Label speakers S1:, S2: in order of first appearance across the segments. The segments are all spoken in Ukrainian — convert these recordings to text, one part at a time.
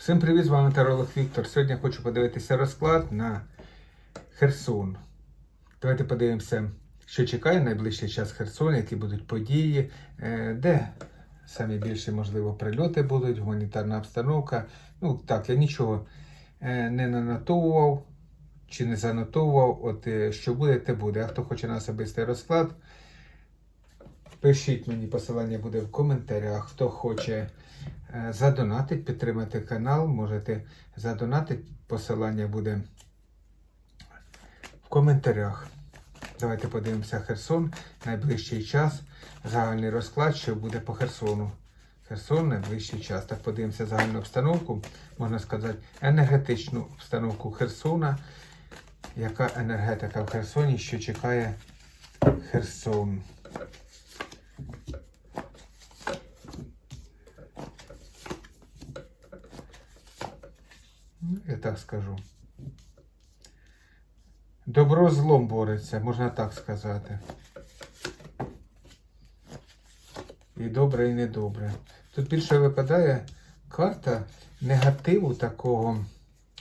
S1: Всім привіт, з вами Таролог Віктор. Сьогодні хочу подивитися розклад на Херсон. Давайте подивимося, що чекає найближчий час Херсон, які будуть події, е, де самі більші, можливо, прильоти будуть, гуманітарна обстановка. Ну так, я нічого е, не нанотовував чи не занотовував. От е, що буде, те буде. А хто хоче на особистий розклад, пишіть мені, посилання буде в коментарях. Хто хоче е, задонатить, підтримати канал, можете задонатити. Посилання буде в коментарях. Давайте подивимося Херсон. Найближчий час. Загальний розклад, що буде по Херсону. Херсон найближчий час. Так подивимося загальну обстановку, можна сказати, енергетичну обстановку Херсона. Яка енергетика в Херсоні, що чекає Херсон? Ну, Я так скажу. Добро злом бореться, можна так сказати. І добре, і недобре. Тут більше випадає карта негативу такого.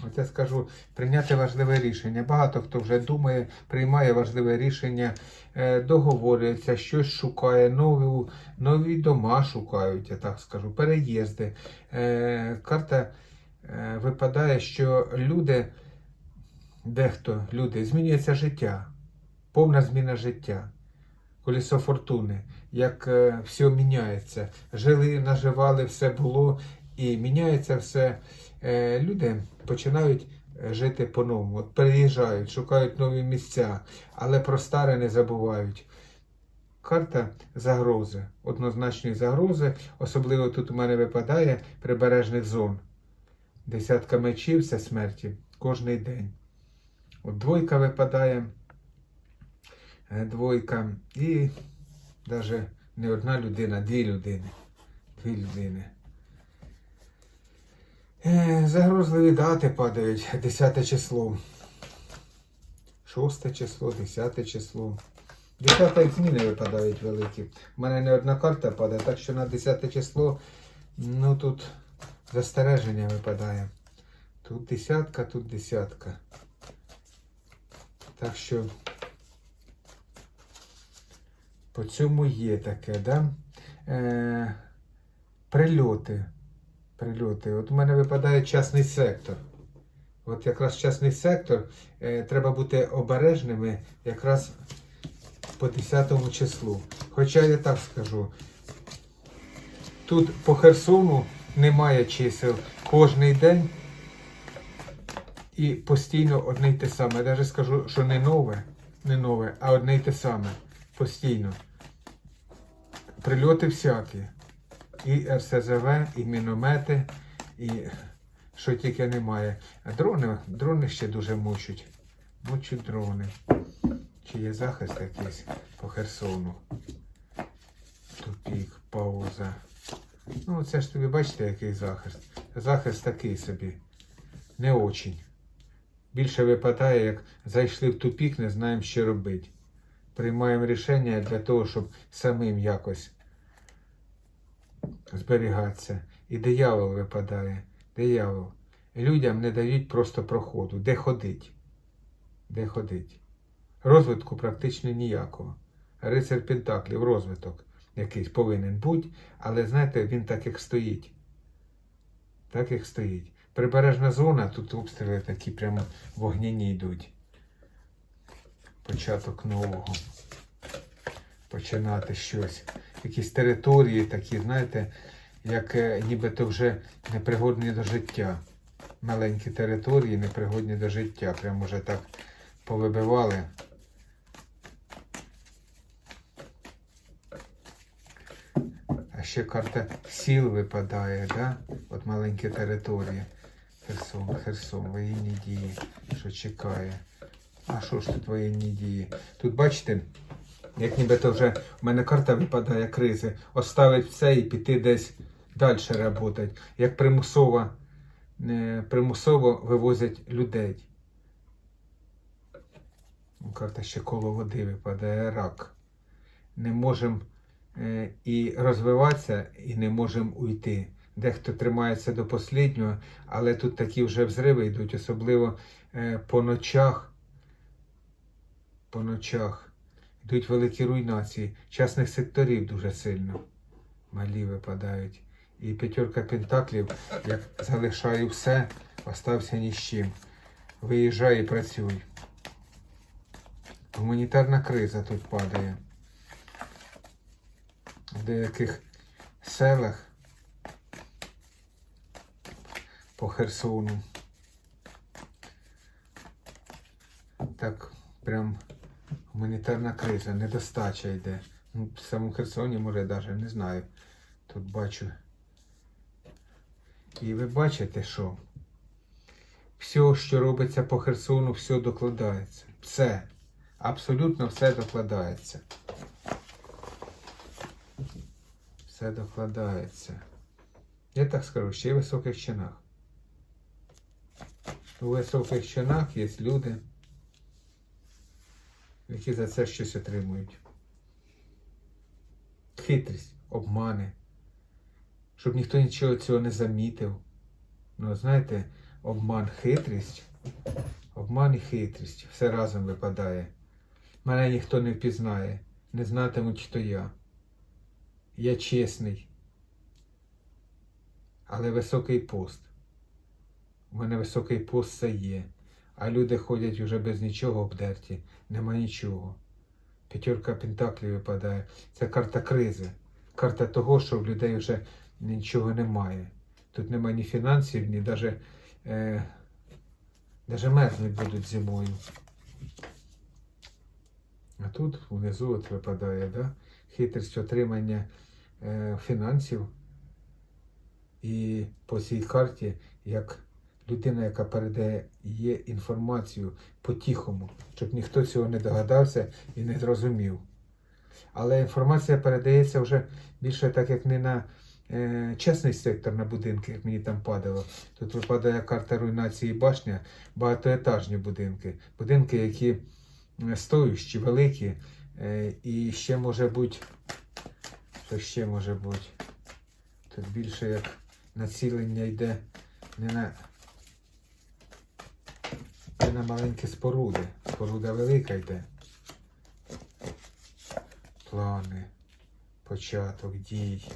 S1: От я скажу, прийняти важливе рішення. Багато хто вже думає, приймає важливе рішення, е, договорюється, щось шукає, нові, нові дома шукають, я так скажу, переїзди. Е, Карта випадає, що люди, дехто люди, змінюється життя, повна зміна життя. Колесо фортуни, як е, все міняється. Жили, наживали, все було і міняється все. Е, люди починають е, жити по-новому. От переїжджають, шукають нові місця, але про старе не забувають. Карта загрози, однозначні загрози, особливо тут у мене випадає прибережних зон. Десятка мечів це смерті кожний день. От двойка випадає, е, двойка, і навіть не одна людина, дві людини. Дві людини. Е, Загрозливі дати падають 10 число. 6 число, 10 число. 10 як зміни випадають великі. У мене не одна карта падає, так що на 10 число, ну тут застереження випадає. Тут десятка, тут десятка. Так що по цьому є таке, да? Е, прильоти. Прильоти. От у мене випадає частний сектор. От якраз частний сектор е, треба бути обережними якраз по 10 числу. Хоча я так скажу, тут по Херсону немає чисел кожний день і постійно одне й те саме. Я навіть скажу, що не нове, не нове, а одне й те саме. Постійно. Прильоти всякі. І РСЗВ, і міномети, і що тільки немає. А дрони, дрони ще дуже мучать. Мучать дрони. Чи є захист якийсь по Херсону? Тупік, пауза. Ну, це ж тобі бачите, який захист. Захист такий собі. Не очень. Більше випадає, як зайшли в тупік, не знаємо, що робити. Приймаємо рішення для того, щоб самим якось зберігатися. І диявол випадає. Диявол. Людям не дають просто проходу. Де ходить? Де ходить? Розвитку практично ніякого. Рицар Пентаклів, розвиток якийсь повинен бути, але знаєте, він так як стоїть. Так як стоїть. Прибережна зона, тут обстріли такі прямо вогняні йдуть. Початок нового. Починати щось. Якісь території такі, знаєте, як е, нібито вже непригодні до життя. Маленькі території непригодні до життя. Прямо вже так повибивали. Ще карта сіл випадає, да? От маленькі території. Херсон, Херсон, воєнні дії, що чекає. А що ж тут воєнні дії? Тут бачите, як нібито вже в мене карта випадає кризи, оставить все і піти десь далі працювати. Як примусово, е, примусово вивозять людей. Карта ще коло води випадає рак. Не можемо і розвиватися, і не можемо уйти. дехто тримається до останнього, але тут такі вже взриви йдуть, особливо е, по ночах. По ночах йдуть великі руйнації. Частних секторів дуже сильно. Малі випадають. І п'ятерка пентаклів, як залишаю все, остався ні з чим. Виїжджай і працюй. Гуманітарна криза тут падає. Деяких селах по Херсону. Так, прям гуманітарна криза, недостача йде. Ну, в самому Херсоні, може, навіть не знаю. Тут бачу. І ви бачите, що все, що робиться по Херсону, все докладається. Все. Абсолютно все докладається. Все докладається. Я так скажу, ще й в високих чинах. У високих чинах є люди, які за це щось отримують. Хитрість, обмани, щоб ніхто нічого цього не замітив. Ну, знаєте, обман, хитрість, обман і хитрість все разом випадає. Мене ніхто не впізнає, не знатимуть, хто я. Я чесний, але високий пост. У мене високий пост це є. А люди ходять уже без нічого обдерті, нема нічого. П'ятерка пентаклів випадає. Це карта кризи. Карта того, що в людей вже нічого немає. Тут немає ні фінансів, ні навіть, е, мерзнуть будуть зимою. А тут внизу от випадає, да? хитрість отримання фінансів. І по цій карті, як людина, яка передає інформацію по-тихому, щоб ніхто цього не догадався і не зрозумів. Але інформація передається вже більше так, як не на е, чесний сектор на будинки, як мені там падало. Тут випадає карта руйнації башня, багатоетажні будинки. Будинки, які е, стоющі, великі, е, і ще може бути, що ще може бути. Тут більше як націлення йде не на, не на маленькі споруди. Споруда велика йде. Плани, початок дій,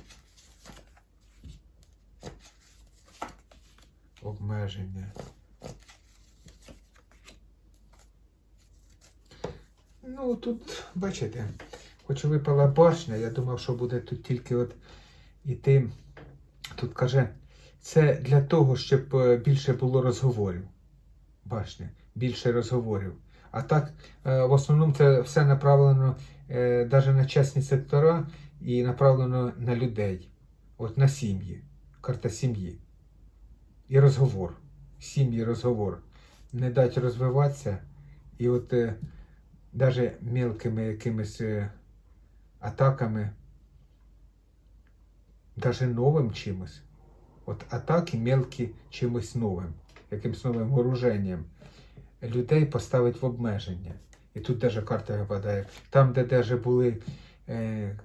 S1: обмеження. Ну, тут, бачите, хоч випала башня, я думав, що буде тут тільки от іти. Тут каже, це для того, щоб е, більше було розговорів. Башня, більше розговорів. А так, е, в основному це все направлено навіть на чесні сектора і направлено на людей, от на сім'ї, карта сім'ї. І розговор. Сім'ї розговор. Не дати розвиватися. І от е, навіть мелкими якимись е, атаками, навіть новим чимось. От атаки мелкі чимось новим, якимось новим вооруженням. Людей поставить в обмеження. І тут даже карта випадає. Там, де даже були е,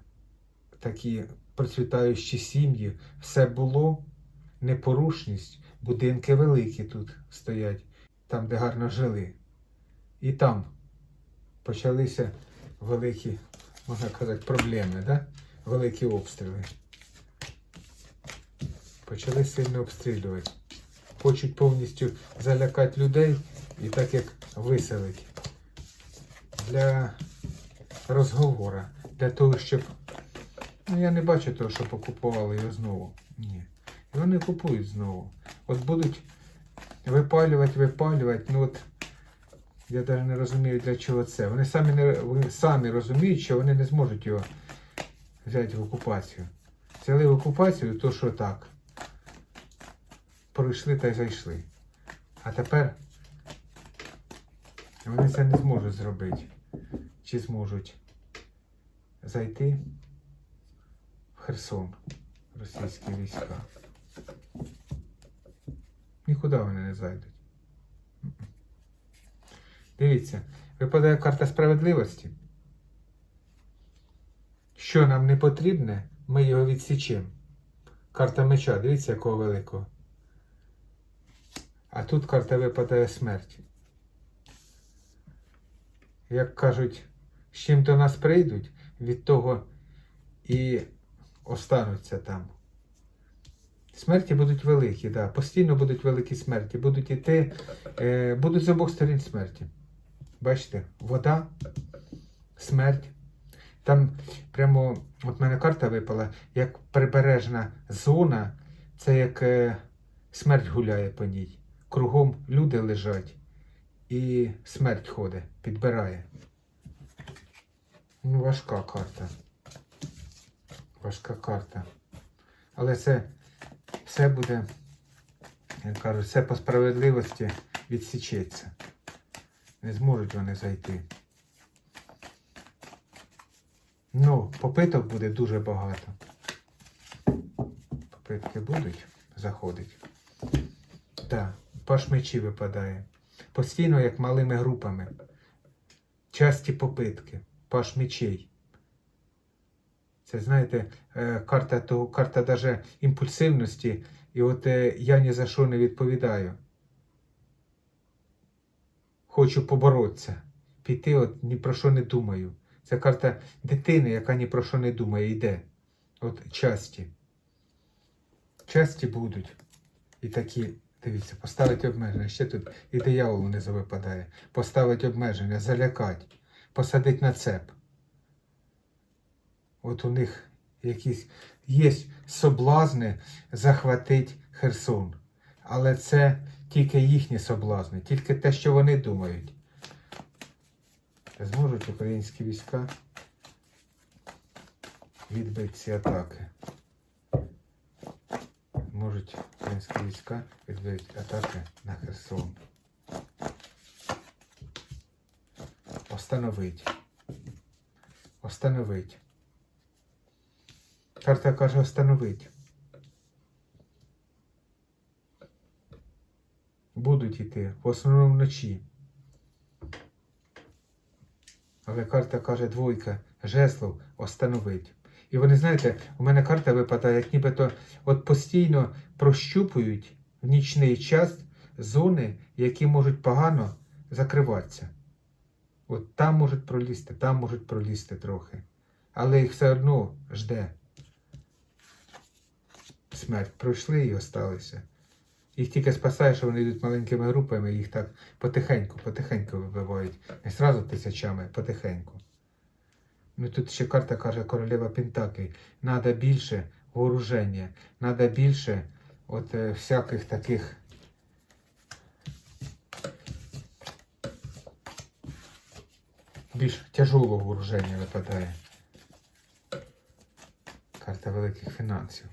S1: такі процвітаючі сім'ї, все було непорушність. Будинки великі тут стоять, там, де гарно жили. І там почалися великі, можна казати, проблеми, да? великі обстріли. Почали сильно обстрілювати. Хочуть повністю залякати людей і так як виселить для розговору, для того, щоб. Ну, я не бачу того, що покупували його знову. Ні. І вони купують знову. От будуть випалювати, випалювати. Ну от я навіть не розумію, для чого це. Вони самі не вони самі розуміють, що вони не зможуть його взяти в окупацію. Взяли в окупацію, то що так. Пройшли та й зайшли. А тепер вони це не зможуть зробити. Чи зможуть зайти в Херсон російські війська? Нікуди вони не зайдуть. Дивіться, випадає карта справедливості. Що нам не потрібне, ми його відсічемо. Карта меча, дивіться, якого великого. А тут карта випадає смерть. Як кажуть, з чим до нас прийдуть, від того і остануться там. Смерті будуть великі, да. постійно будуть великі смерті. Будуть іти, е, будуть з обох сторін смерті. Бачите, вода, смерть. Там прямо, от мене карта випала, як прибережна зона, це як е, смерть гуляє по ній. Кругом люди лежать і смерть ходить, підбирає. Ну, важка карта. Важка карта. Але це все буде, як кажуть, все по справедливості відсічеться. Не зможуть вони зайти. Ну, попиток буде дуже багато. Попитки будуть заходить. Так, паш мечі випадає. Постійно, як малими групами. Часті попитки, паш мечей. Це, знаєте, е, карта того, карта даже імпульсивності. І от е, я ні за що не відповідаю. Хочу поборотися. Піти, от ні про що не думаю. Це карта дитини, яка ні про що не думає, йде. От часті. Часті будуть. І такі, дивіться, поставить обмеження. Ще тут і диявол внизу випадає. Поставить обмеження, залякать, посадить на цеп. От у них якісь є соблазни захватить Херсон. Але це тільки їхні соблазни, тільки те, що вони думають. Зможуть українські війська відбити ці атаки. Можуть українські війська відбити атаки на Херсон. Остановить. Остановить. Карта каже остановить. Будуть йти в основному вночі. Але карта каже двойка, жезлов остановить. І вони, знаєте, у мене карта випадає, як нібито от постійно прощупують в нічний час зони, які можуть погано закриватися. От там можуть пролізти, там можуть пролізти трохи. Але їх все одно жде. Смерть пройшли і осталися. Їх тільки спасає, що вони йдуть маленькими групами, їх так потихеньку, потихеньку вибивають. Не зразу тисячами, потихеньку. Ну тут ще карта каже королева Пентаклей. Надо більше вооруження, надо більше от е, всяких таких. Більш тяжелого вооруження випадає. Карта великих фінансів.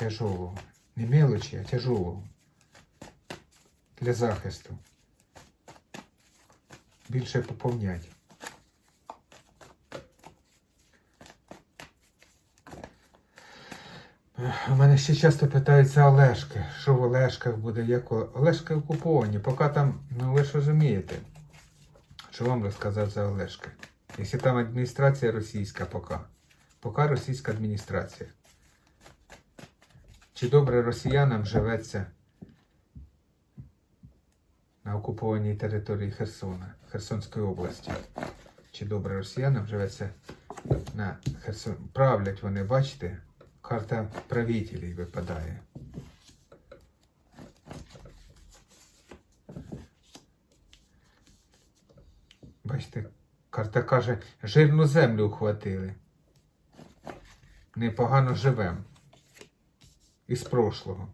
S1: Тяжелого. Не мелочі, а тяжелого. Для захисту. Більше поповнять. У мене ще часто питаються Олешки. Що в Олешках буде, як Олешки окуповані. Поки там, ну ви ж розумієте, що вам розказати за Олешки. Якщо там адміністрація російська поки. Поки російська адміністрація. Чи добре росіянам живеться на окупованій території Херсона, Херсонської області? Чи добре росіянам живеться на Херсон? Правлять вони, бачите? Карта правителей випадає. Бачите, карта каже, жирну землю ухватили. Непогано живем. Із прошлого.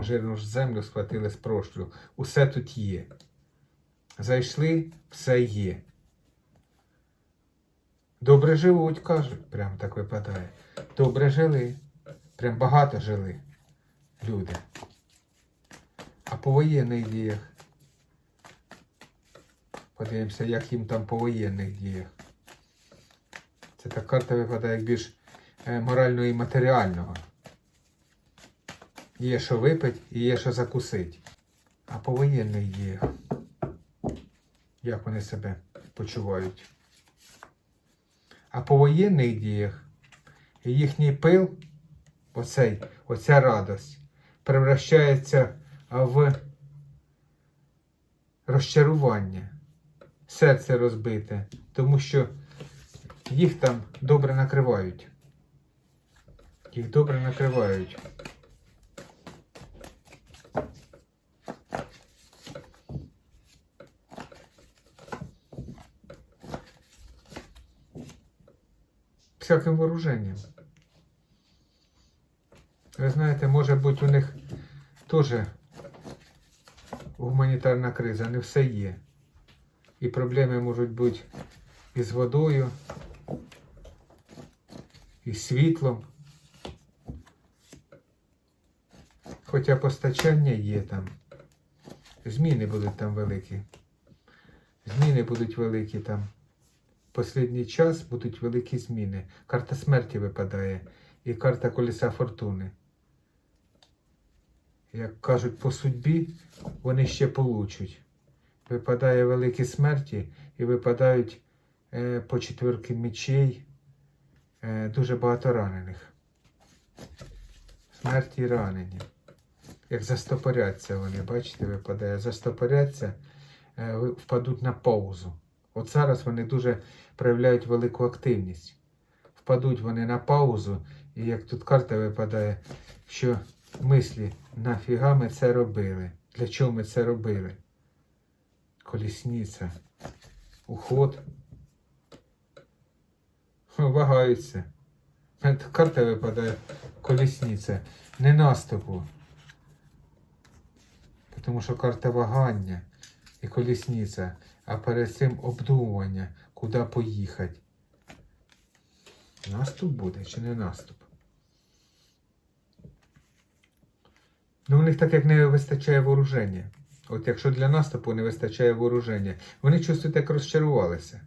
S1: Жирну ж землю схватили з прошлого. Усе тут є. Зайшли, все є. Добре живуть, кажуть, прям так випадає. Добре жили. Прям багато жили люди. А по воєнних діях. Подивимося, як їм там по воєнних діях. Це та карта випадає більш е, морального і матеріального. Є що випити і є що закусити. А по воєнних діях. Як вони себе почувають? А по воєнних діях їхній пил, оцей, оця радость, превращається в розчарування, серце розбите, тому що їх там добре накривають. Їх добре накривають. Всяким вооруженням. Ви знаєте, може бути у них теж гуманітарна криза, не все є. І проблеми можуть бути і з водою, і з світлом. Хоча постачання є там. Зміни будуть там великі. Зміни будуть великі там. Послідній час будуть великі зміни. Карта смерті випадає і карта колеса фортуни. Як кажуть по судьбі, вони ще получать. Випадає великі смерті і випадають е, по четвірки мечей е, дуже багато ранених. Смерті і ранені. Як застопоряться вони, бачите, випадає, застопоряться, е, впадуть на паузу. От зараз вони дуже проявляють велику активність. Впадуть вони на паузу, і як тут карта випадає, що мислі, нафіга ми це робили? Для чого ми це робили? Колісниця, уход. Вагаються. Е, Карта випадає колісниця, не наступу. Тому що карта вагання і колісниця, а перед цим обдумування, куди поїхати. Наступ буде чи не наступ? Ну, у них так як не вистачає вооруження. От якщо для наступу не вистачає вооруження, вони чувствують, як розчарувалися.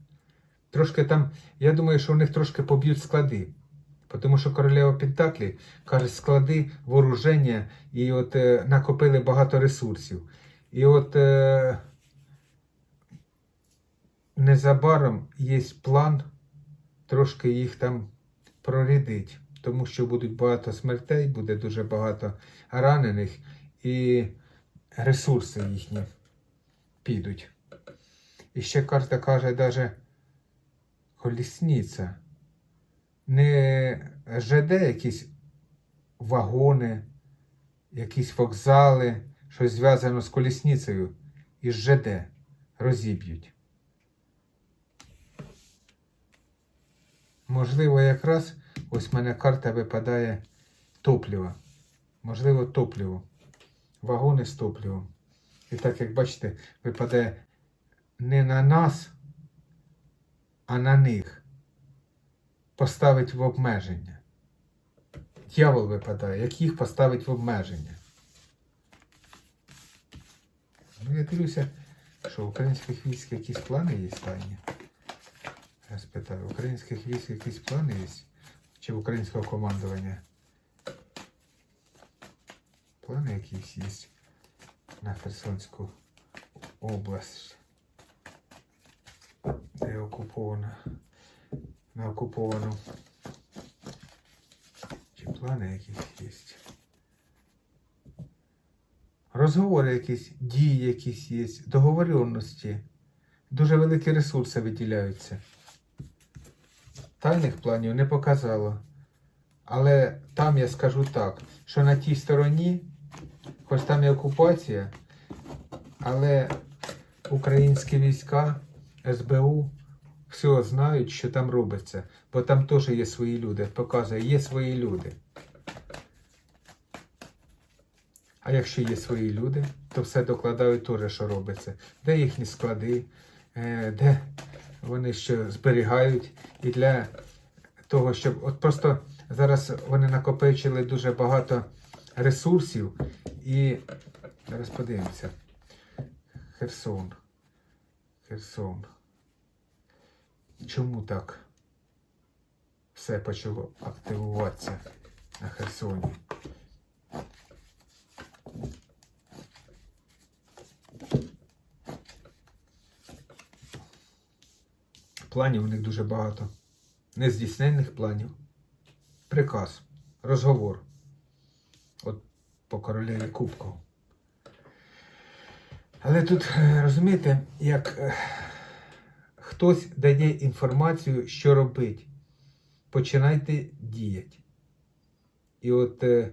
S1: Трошки там, я думаю, що у них трошки поб'ють склади. Тому що королева Пентаклі каже, склади, вооруження, і от е, накопили багато ресурсів. І от е, незабаром є план трошки їх там прорядить, тому що будуть багато смертей, буде дуже багато ранених, і ресурси їхні підуть. І ще карта каже, даже колісниця. Не ЖД якісь вагони, якісь вокзали, щось зв'язано з колісницею із ЖД розіб'ють. Можливо, якраз ось в мене карта випадає топлива. Можливо, топливо. Вагони з топливом. І так, як бачите, випадає не на нас, а на них. Поставить в обмеження. Дьявол випадає, як їх поставить в обмеження. Ну, я дивлюся, що у українських військ якісь плани є тайні. Я спитаю, українських військ якісь плани є? Чи українського командування? Плани якісь є на Херсонську область, де окупована, на окуповану. Чи плани якісь є? Розговори якісь, дії якісь є, договоренності. Дуже великі ресурси виділяються. Тайних планів не показало. Але там я скажу так, що на тій стороні, хоч там і окупація, але українські війська, СБУ, все знають, що там робиться. Бо там теж є свої люди. Показує, є свої люди. А якщо є свої люди, то все докладають теж, що робиться. Де їхні склади, е, де вони що зберігають. І для того, щоб. От просто зараз вони накопичили дуже багато ресурсів і. Зараз подивимося. Херсон. Херсон. Чому так все почало активуватися на Херсоні? Планів у них дуже багато. Нездійсненних планів. приказ, розговор. От по королеві Кубков. Але тут, е, розумієте, як е, хтось дає інформацію, що робить. Починайте діяти. І от е,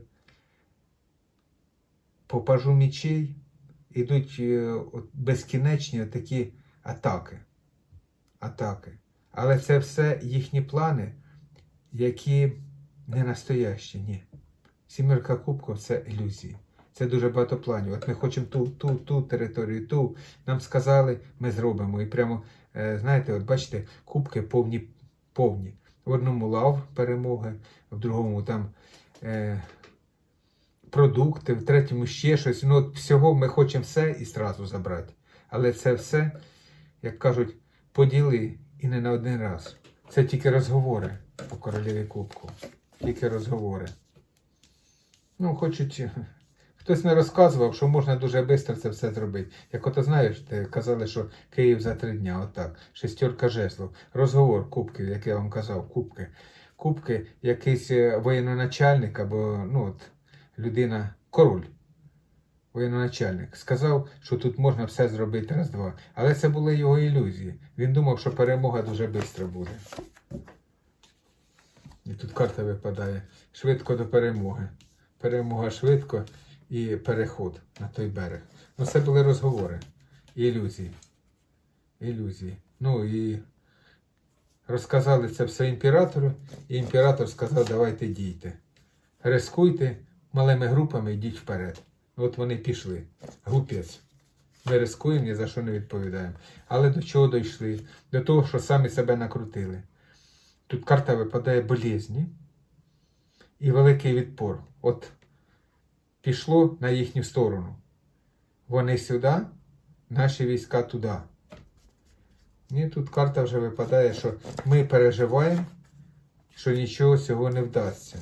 S1: по пажу мічей йдуть безкінечні такі атаки. Атаки. Але це все їхні плани, які не настоящі, ні. Сімерка кубків це ілюзії. Це дуже багато планів. От ми хочемо ту, ту, ту територію, ту. Нам сказали, ми зробимо. І прямо, е, знаєте, от бачите, кубки повні, повні. В одному лав перемоги, в другому там е, продукти, в третьому ще щось. Ну, от всього ми хочемо все і зразу забрати. Але це все, як кажуть, поділи і не на один раз. Це тільки розговори у королеві Кубку. Тільки розговори. Ну, хочуть. Хтось не розказував, що можна дуже швидко це все зробити. Як ото знаєш, ти казали, що Київ за три дня, отак. Шестерка жезлов. Розговор кубки, як я вам казав, кубки. Кубки, якийсь е, воєноначальник або ну, от, людина, король, воєноначальник, сказав, що тут можна все зробити раз-два. Але це були його ілюзії. Він думав, що перемога дуже швидко буде. І тут карта випадає. Швидко до перемоги. Перемога швидко і переход на той берег. Ну, це були розговори. Ілюзії. Ілюзії. Ну і розказали це все імператору, і імператор сказав, давайте дійте. Рискуйте малими групами, йдіть вперед. От вони пішли. Глупець. Ми рискуємо, ні за що не відповідаємо. Але до чого дійшли? До того, що самі себе накрутили. Тут карта випадає болезні і великий відпор. От пішло на їхню сторону. Вони сюди, наші війська туди. І тут карта вже випадає, що ми переживаємо, що нічого цього не вдасться.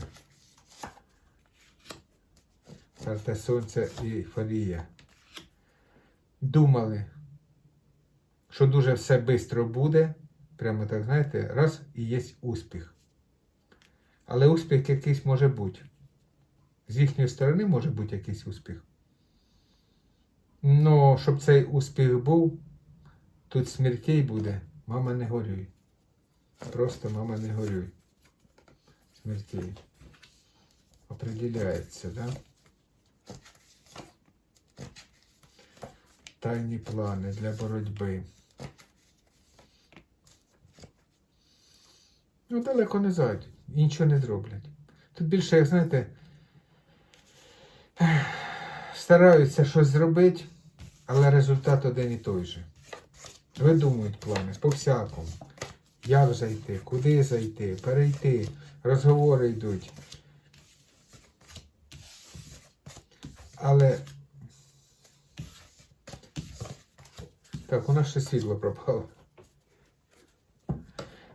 S1: Карта Сонця і Фалія. Думали, що дуже все швидко буде. Прямо так, знаєте, раз і є успіх. Але успіх якийсь може бути. З їхньої сторони може бути якийсь успіх. Ну, щоб цей успіх був, тут смертей буде. Мама не горюй. Просто мама не горюй. Смертей. Определяється, да? Тайні плани для боротьби. Ну, далеко не зайдуть, і нічого не зроблять. Тут більше, як знаєте, стараються щось зробити, але результат один і той же. Видумують плани по-всякому. Як зайти, куди зайти, перейти, розговори йдуть. Але. Так, у нас ще світло пропало.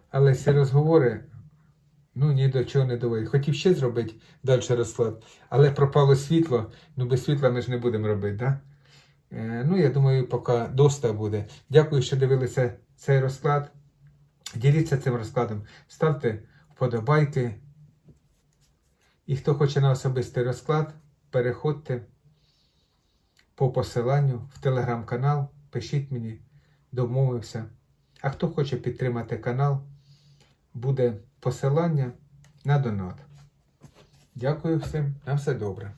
S1: Але ці розговори ну ні до чого не доводять. Хотів ще зробити далі розклад, але пропало світло. Ну без світла ми ж не будемо робити, да? Е, ну, я думаю, поки доста буде. Дякую, що дивилися цей розклад. Діліться цим розкладом, ставте вподобайки. І хто хоче на особистий розклад, переходьте по посиланню в телеграм-канал, пишіть мені, домовився. А хто хоче підтримати канал, буде посилання на донат. Дякую всім, на все добре.